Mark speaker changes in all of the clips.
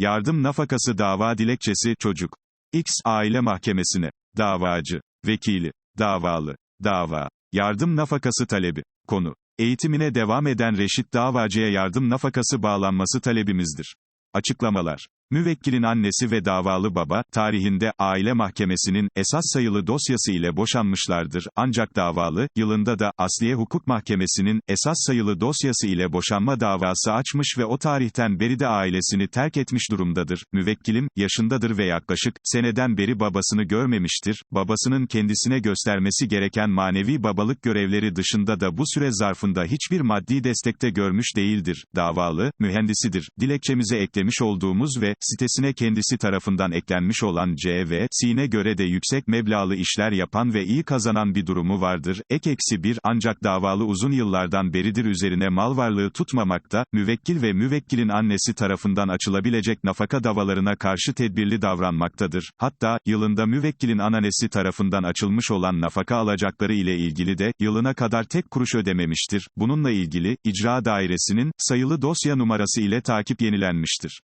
Speaker 1: Yardım nafakası dava dilekçesi, çocuk. X, aile mahkemesine. Davacı. Vekili. Davalı. Dava. Yardım nafakası talebi. Konu. Eğitimine devam eden Reşit Davacı'ya yardım nafakası bağlanması talebimizdir. Açıklamalar. Müvekkilin annesi ve davalı baba, tarihinde, aile mahkemesinin, esas sayılı dosyası ile boşanmışlardır, ancak davalı, yılında da, Asliye Hukuk Mahkemesi'nin, esas sayılı dosyası ile boşanma davası açmış ve o tarihten beri de ailesini terk etmiş durumdadır. Müvekkilim, yaşındadır ve yaklaşık, seneden beri babasını görmemiştir, babasının kendisine göstermesi gereken manevi babalık görevleri dışında da bu süre zarfında hiçbir maddi destekte görmüş değildir. Davalı, mühendisidir. Dilekçemize eklemiş olduğumuz ve, sitesine kendisi tarafından eklenmiş olan C S'ine göre de yüksek meblağlı işler yapan ve iyi kazanan bir durumu vardır. Ek eksi bir, ancak davalı uzun yıllardan beridir üzerine mal varlığı tutmamakta, müvekkil ve müvekkilin annesi tarafından açılabilecek nafaka davalarına karşı tedbirli davranmaktadır. Hatta, yılında müvekkilin ananesi tarafından açılmış olan nafaka alacakları ile ilgili de, yılına kadar tek kuruş ödememiştir. Bununla ilgili, icra dairesinin, sayılı dosya numarası ile takip yenilenmiştir.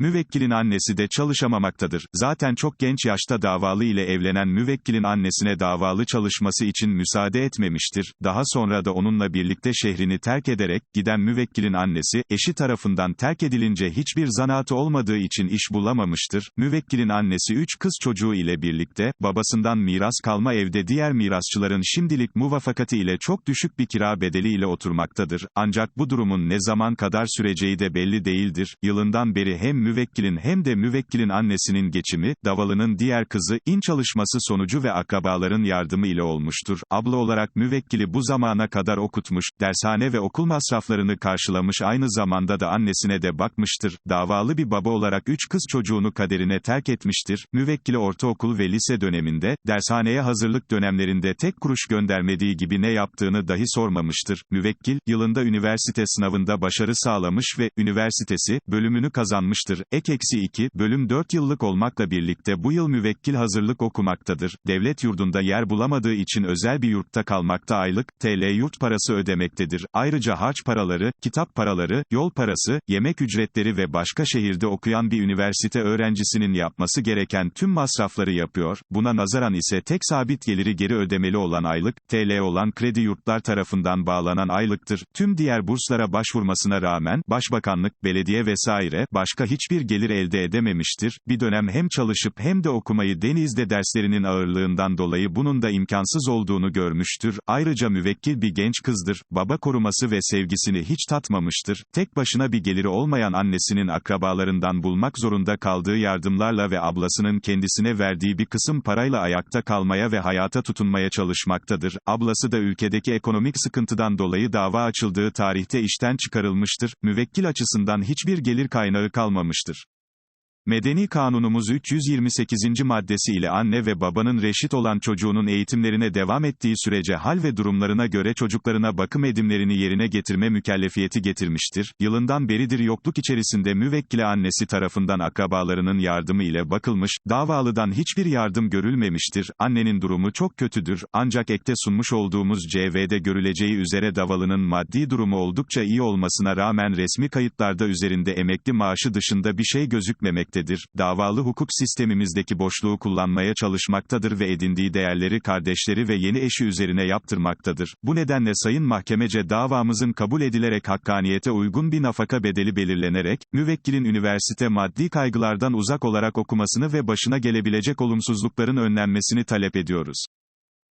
Speaker 1: Müvekkilin annesi de çalışamamaktadır. Zaten çok genç yaşta davalı ile evlenen müvekkilin annesine davalı çalışması için müsaade etmemiştir. Daha sonra da onunla birlikte şehrini terk ederek, giden müvekkilin annesi, eşi tarafından terk edilince hiçbir zanaatı olmadığı için iş bulamamıştır. Müvekkilin annesi üç kız çocuğu ile birlikte, babasından miras kalma evde diğer mirasçıların şimdilik muvafakati ile çok düşük bir kira bedeli ile oturmaktadır. Ancak bu durumun ne zaman kadar süreceği de belli değildir. Yılından beri hem müvekkilin hem de müvekkilin annesinin geçimi, davalının diğer kızı, in çalışması sonucu ve akrabaların yardımı ile olmuştur. Abla olarak müvekkili bu zamana kadar okutmuş, dershane ve okul masraflarını karşılamış aynı zamanda da annesine de bakmıştır. Davalı bir baba olarak üç kız çocuğunu kaderine terk etmiştir. Müvekkili ortaokul ve lise döneminde, dershaneye hazırlık dönemlerinde tek kuruş göndermediği gibi ne yaptığını dahi sormamıştır. Müvekkil, yılında üniversite sınavında başarı sağlamış ve, üniversitesi, bölümünü kazanmıştır. Ek eksi 2, bölüm 4 yıllık olmakla birlikte bu yıl müvekkil hazırlık okumaktadır. Devlet yurdunda yer bulamadığı için özel bir yurtta kalmakta aylık, TL yurt parası ödemektedir. Ayrıca harç paraları, kitap paraları, yol parası, yemek ücretleri ve başka şehirde okuyan bir üniversite öğrencisinin yapması gereken tüm masrafları yapıyor. Buna nazaran ise tek sabit geliri geri ödemeli olan aylık, TL olan kredi yurtlar tarafından bağlanan aylıktır. Tüm diğer burslara başvurmasına rağmen, başbakanlık, belediye vesaire, başka hiçbir gelir elde edememiştir. Bir dönem hem çalışıp hem de okumayı denizde derslerinin ağırlığından dolayı bunun da imkansız olduğunu görmüştür. Ayrıca müvekkil bir genç kızdır. Baba koruması ve sevgisini hiç tatmamıştır. Tek başına bir geliri olmayan annesinin akrabalarından bulmak zorunda kaldığı yardımlarla ve ablasının kendisine verdiği bir kısım parayla ayakta kalmaya ve hayata tutunmaya çalışmaktadır. Ablası da ülkedeki ekonomik sıkıntıdan dolayı dava açıldığı tarihte işten çıkarılmıştır. Müvekkil açısından hiçbir gelir kaynağı kalmamıştır. Medeni Kanunumuz 328. maddesi ile anne ve babanın reşit olan çocuğunun eğitimlerine devam ettiği sürece hal ve durumlarına göre çocuklarına bakım edimlerini yerine getirme mükellefiyeti getirmiştir. Yılından beridir yokluk içerisinde müvekkile annesi tarafından akrabalarının yardımı ile bakılmış, davalıdan hiçbir yardım görülmemiştir. Annenin durumu çok kötüdür, ancak ekte sunmuş olduğumuz CV'de görüleceği üzere davalının maddi durumu oldukça iyi olmasına rağmen resmi kayıtlarda üzerinde emekli maaşı dışında bir şey gözükmemektedir etmektedir, davalı hukuk sistemimizdeki boşluğu kullanmaya çalışmaktadır ve edindiği değerleri kardeşleri ve yeni eşi üzerine yaptırmaktadır. Bu nedenle Sayın Mahkemece davamızın kabul edilerek hakkaniyete uygun bir nafaka bedeli belirlenerek, müvekkilin üniversite maddi kaygılardan uzak olarak okumasını ve başına gelebilecek olumsuzlukların önlenmesini talep ediyoruz.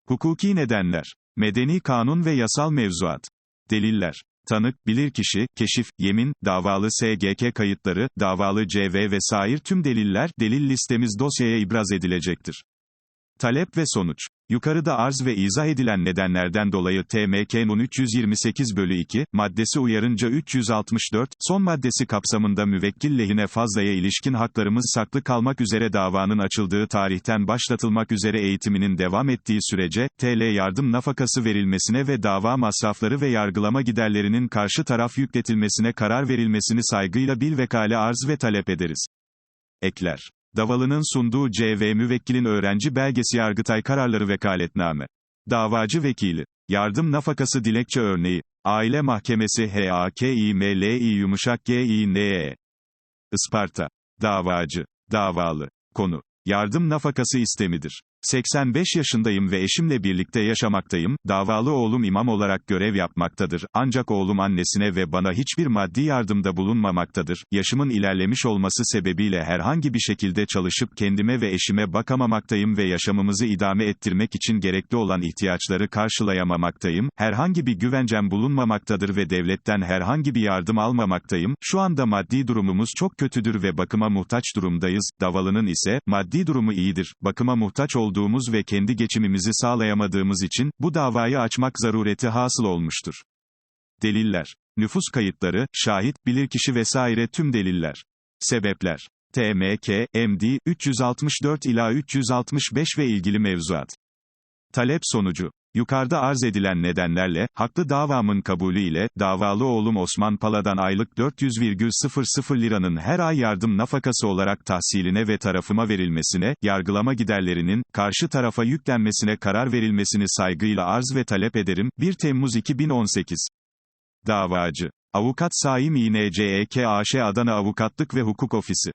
Speaker 1: Hukuki nedenler Medeni kanun ve yasal mevzuat Deliller tanık, bilirkişi, keşif, yemin, davalı SGK kayıtları, davalı CV ve sair tüm deliller, delil listemiz dosyaya ibraz edilecektir. Talep ve sonuç. Yukarıda arz ve izah edilen nedenlerden dolayı TMK'nun 328 bölü 2, maddesi uyarınca 364, son maddesi kapsamında müvekkil lehine fazlaya ilişkin haklarımız saklı kalmak üzere davanın açıldığı tarihten başlatılmak üzere eğitiminin devam ettiği sürece, TL yardım nafakası verilmesine ve dava masrafları ve yargılama giderlerinin karşı taraf yükletilmesine karar verilmesini saygıyla bilvekale arz ve talep ederiz. Ekler Davalının sunduğu CV müvekkilin öğrenci belgesi Yargıtay kararları vekaletname. Davacı vekili. Yardım nafakası dilekçe örneği. Aile Mahkemesi HAKİMLİ yumuşak GİNE. Isparta. Davacı. Davalı. Konu. Yardım nafakası istemidir. 85 yaşındayım ve eşimle birlikte yaşamaktayım, davalı oğlum imam olarak görev yapmaktadır, ancak oğlum annesine ve bana hiçbir maddi yardımda bulunmamaktadır, yaşımın ilerlemiş olması sebebiyle herhangi bir şekilde çalışıp kendime ve eşime bakamamaktayım ve yaşamımızı idame ettirmek için gerekli olan ihtiyaçları karşılayamamaktayım, herhangi bir güvencem bulunmamaktadır ve devletten herhangi bir yardım almamaktayım, şu anda maddi durumumuz çok kötüdür ve bakıma muhtaç durumdayız, davalının ise, maddi durumu iyidir, bakıma muhtaç olduğumuz ve kendi geçimimizi sağlayamadığımız için, bu davayı açmak zarureti hasıl olmuştur. Deliller. Nüfus kayıtları, şahit, bilirkişi vesaire tüm deliller. Sebepler. TMK, MD, 364 ila 365 ve ilgili mevzuat. Talep sonucu. Yukarıda arz edilen nedenlerle, haklı davamın kabulü ile, davalı oğlum Osman Pala'dan aylık 400,00 liranın her ay yardım nafakası olarak tahsiline ve tarafıma verilmesine, yargılama giderlerinin, karşı tarafa yüklenmesine karar verilmesini saygıyla arz ve talep ederim. 1 Temmuz 2018 Davacı. Avukat Saim İNCEK AŞ Adana Avukatlık ve Hukuk Ofisi